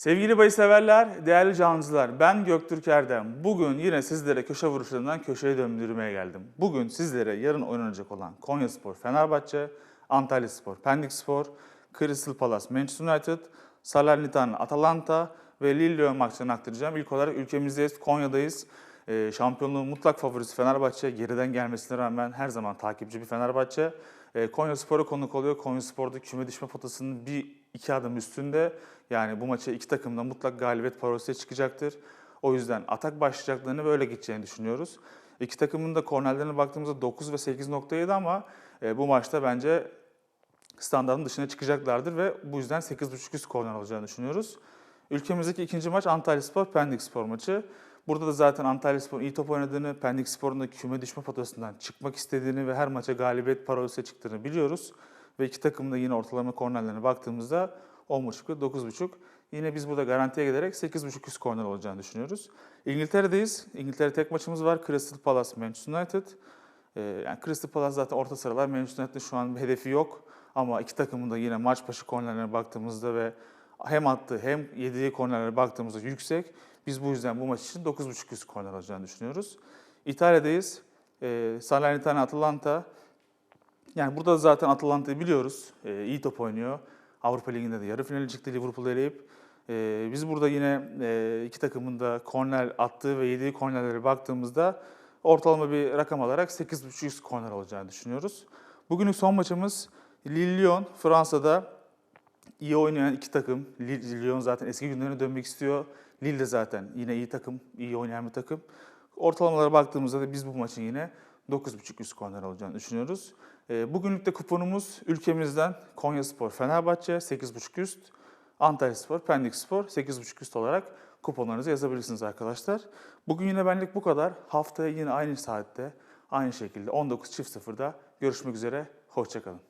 Sevgili bahis severler, değerli canlıcılar, ben Göktürk Erdem. Bugün yine sizlere köşe vuruşlarından köşeye döndürmeye geldim. Bugün sizlere yarın oynanacak olan Konyaspor, Fenerbahçe, Antalyaspor, Pendikspor, Crystal Palace, Manchester United, Salernitana, Atalanta ve Lille maçlarını aktaracağım. İlk olarak ülkemizdeyiz, Konya'dayız. Ee, şampiyonluğun mutlak favorisi Fenerbahçe. Geriden gelmesine rağmen her zaman takipçi bir Fenerbahçe. Ee, Konya Spor'a konuk oluyor. Konya Spor'da küme düşme potasının bir iki adım üstünde. Yani bu maça iki takım da mutlak galibiyet parolesiyle çıkacaktır. O yüzden atak başlayacaklarını ve öyle gideceğini düşünüyoruz. İki takımın da kornerlerine baktığımızda 9 ve 8.7 ama e, bu maçta bence standartın dışına çıkacaklardır ve bu yüzden 8.5 üst korner olacağını düşünüyoruz. Ülkemizdeki ikinci maç Antalyaspor Pendikspor maçı. Burada da zaten Antalyaspor'un iyi top oynadığını, Pendikspor'un da küme düşme potasından çıkmak istediğini ve her maça galibiyet parolesiyle çıktığını biliyoruz. Ve iki takım da yine ortalama kornerlerine baktığımızda 10.5 ve 9.5. Yine biz burada garantiye giderek 8.5 üst korner olacağını düşünüyoruz. İngiltere'deyiz. İngiltere tek maçımız var. Crystal Palace Manchester United. Ee, yani Crystal Palace zaten orta sıralar. Manchester United'ın şu an bir hedefi yok. Ama iki takımın da yine maç başı kornerlerine baktığımızda ve hem attığı hem yediği kornerlere baktığımızda yüksek. Biz bu yüzden bu maç için 9.5 üst korner alacağını düşünüyoruz. İtalya'dayız. Ee, Salernitana Atalanta. Yani burada da zaten Atalanta'yı biliyoruz. Ee, iyi top oynuyor. Avrupa Ligi'nde de yarı finale çıktı Liverpool'u eleyip. Ee, biz burada yine e, iki takımın da korner attığı ve yediği kornerlere baktığımızda ortalama bir rakam alarak 8.5 üst korner olacağını düşünüyoruz. Bugünün son maçımız Lille-Lyon. Fransa'da iyi oynayan iki takım. Lyon zaten eski günlerine dönmek istiyor. Lille de zaten yine iyi takım, iyi oynayan bir takım. Ortalamalara baktığımızda da biz bu maçın yine 9.5 üst korner olacağını düşünüyoruz. E, bugünlük de kuponumuz ülkemizden Konyaspor, Fenerbahçe 8.5 üst, Antalyaspor, Pendikspor 8.5 üst olarak kuponlarınızı yazabilirsiniz arkadaşlar. Bugün yine benlik bu kadar. Haftaya yine aynı saatte, aynı şekilde 19.00'da görüşmek üzere. Hoşçakalın.